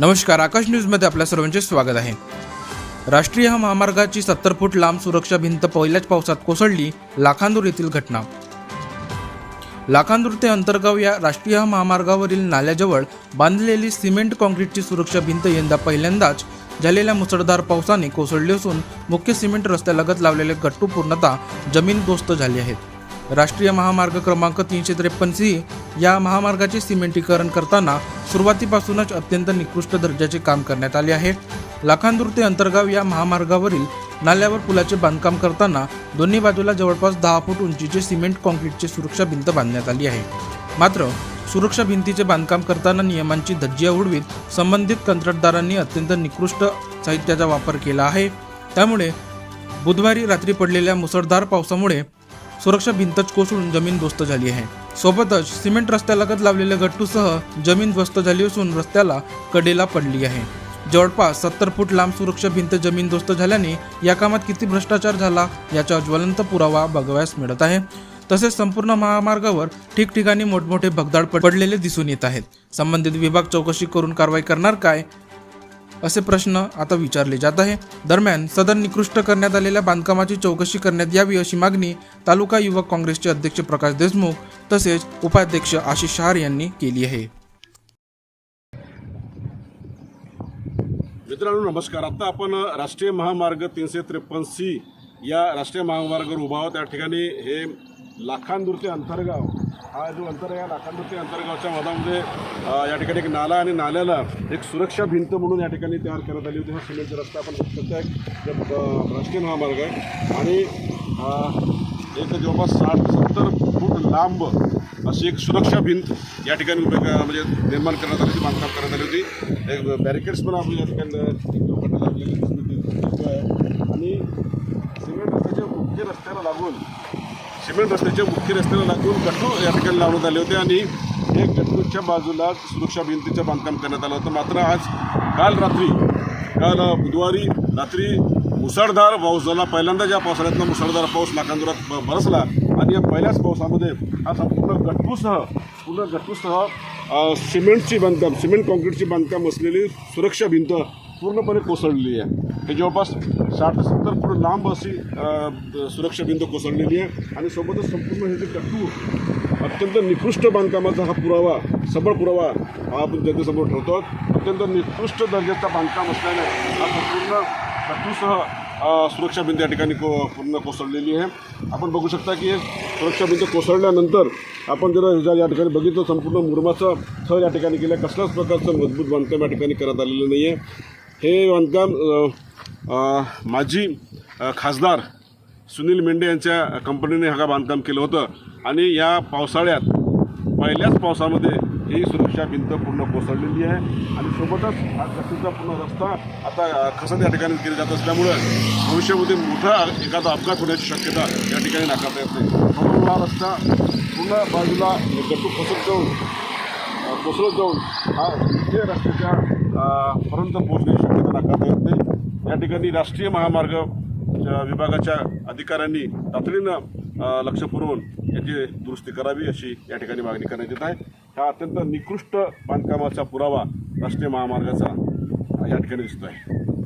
नमस्कार आकाश न्यूजमध्ये आपल्या सर्वांचे स्वागत आहे. राष्ट्रीय महामार्गाची सत्तर फूट लांब सुरक्षा भिंत पहिल्याच पावसात कोसळली लाखांदूर येथील घटना. लाखांदूर ते अंतरगाव या राष्ट्रीय महामार्गावरील नाल्याजवळ बांधलेली सिमेंट काँक्रीटची सुरक्षा भिंत यंदा पहिल्यांदाच झालेल्या मुसळधार पावसाने कोसळली असून मुख्य सिमेंट रस्त्यालगत लावलेले गट्टू पूर्णतः जमीनदोस्त झाले आहेत. राष्ट्रीय महामार्ग क्रमांक तीनशे त्रेपन्न सी या महामार्गाचे सिमेंटीकरण करताना सुरुवातीपासूनच अत्यंत निकृष्ट दर्जाचे काम करण्यात आले आहे. लाखांदूर ते अंतर्गाव या महामार्गावरील नाल्यावर पुलाचे बांधकाम करताना दोन्ही बाजूला जवळपास दहा फूट उंचीचे सिमेंट काँक्रीटचे सुरक्षा भिंत बांधण्यात आली आहे. मात्र सुरक्षा भिंतीचे बांधकाम करताना नियमांची धज्जिया उडवीत संबंधित कंत्राटदारांनी अत्यंत निकृष्ट साहित्याचा वापर केला आहे. त्यामुळे बुधवारी रात्री पडलेल्या मुसळधार पावसामुळे सुरक्षा भिंतच कोसळून जमीन ध्वस्त झाली आहे. सोबतच सिमेंट रस्त्यालगत लावलेल्या गट्टूसह जमीन ध्वस्त झाली असून रस्त्याला कडेला पडली आहे. जवळपास सत्तर फूट लांब सुरक्षा भिंत जमीन जमीनदोस्त झाल्याने या कामात किती भ्रष्टाचार झाला याचा ज्वलंत पुरावा बघावयास मिळत आहे. तसेच संपूर्ण महामार्गावर ठिकठिकाणी मोठमोठे भगदाड पडलेले दिसून येत आहेत. संबंधित विभाग चौकशी करून कारवाई करणार काय असे प्रश्न आता विचारले जात आहे. दरम्यान सदर निकृष्ट करण्यात आलेल्या बांधकामाची चौकशी करण्यात यावी अशी मागणी तालुका युवक काँग्रेसचे अध्यक्ष प्रकाश देशमुख तसेच उपाध्यक्ष आशिष शहार यांनी केली आहे. मित्रांनो नमस्कार. आता आपण राष्ट्रीय महामार्ग तीनशे त्रेपन्न सी या राष्ट्रीय महामार्गावर उभा आहोत. त्या ठिकाणी हे लाखांदूरचे अंतरगाव हा जो अंतर आहे या लाखांदूर ते अंतरगावच्या या ठिकाणी एक नाला आणि नाल्याला एक सुरक्षा भिंत म्हणून या ठिकाणी तयार करण्यात आली होती. हा सिमेंटचा रस्ता आपण बघतोय जो, राष्ट्रीय महामार्ग आहे. आणि एक जवळपास साठ सत्तर फूट लांब अशी एक सुरक्षा भिंत या ठिकाणी म्हणजे निर्माण करण्यात आली होती बांधकाम करण्यात आली होती. एक बॅरिकेड्स पण आपण या ठिकाणी आपल्याला आणि सिमेंट रस्त्याच्या मुख्य रस्त्याला लागून सिमेंट रस्त्याच्या मुख्य रस्त्याला लागून गट्टू या ठिकाणी लावण्यात आले होते आणि एक गट्टूच्या बाजूला सुरक्षा भिंतीचं बांधकाम करण्यात आलं होतं. मात्र आज काल रात्री काल बुधवारी रात्री मुसळधार पाऊस झाला. पहिल्यांदा ज्या पावसाळ्यातला मुसळधार पाऊस नाकांदुरात बरसला आणि या पहिल्याच पावसामध्ये हा संपूर्ण गट्टूसह पूर्ण गट्टूसह सिमेंटची बांधकाम सिमेंट कॉन्क्रीटची बांधकाम असलेली सुरक्षा भिंत पूर्णपणे कोसळलेली आहे. हे जवळपास साठ ते सत्तर फूट लांब अशी सुरक्षा भिंत कोसळलेली आहे. आणि सोबतच संपूर्ण हे जे गट्टू अत्यंत निकृष्ट बांधकामाचा हा पुरावा सबळ पुरावा हा आपण जनतेसमोर ठेवतो अत्यंत निकृष्ट दर्जाचा बांधकाम असल्याने हा संपूर्ण गट्टूसह सुरक्षा भिंत या ठिकाणी को पूर्ण कोसळलेली आहे. आपण बघू शकता की सुरक्षा भिंत कोसळल्यानंतर आपण जर या ठिकाणी बघितलं संपूर्ण मुरमाचं थर या ठिकाणी केलं कसल्याच प्रकारचं मजबूत बांधकाम या ठिकाणी करण्यात आलेलं नाही आहे हे बांधकाम माजी खासदार सुनील मेंढे यांच्या कंपनीने हा बांधकाम केलं होतं. आणि या पावसाळ्यात पहिल्याच पावसामध्ये ही सुरक्षा भिंत पूर्ण कोसळलेली आहे. आणि सोबतच हा गतीचा पूर्ण रस्ता आता खसत या ठिकाणी केली जात असल्यामुळं भविष्यामध्ये मोठा एखादा अपघात होण्याची शक्यता या ठिकाणी नाकारता येत नाही. म्हणून हा रस्ता पूर्ण बाजूला गट्टू खसत जाऊन कोसळत जाऊन हा रस्त्याच्या पर्यंत पोहोचण्याची शक्यता नाकारता येत नाही. या ठिकाणी राष्ट्रीय महामार्ग विभागाच्या अधिकाऱ्यांनी तातडीनं लक्ष पुरवून याची दुरुस्ती करावी अशी या ठिकाणी मागणी करण्यात येत आहे. हा अत्यंत निकृष्ट बांधकामाचा पुरावा राष्ट्रीय महामार्गाचा या ठिकाणी दिसतो आहे.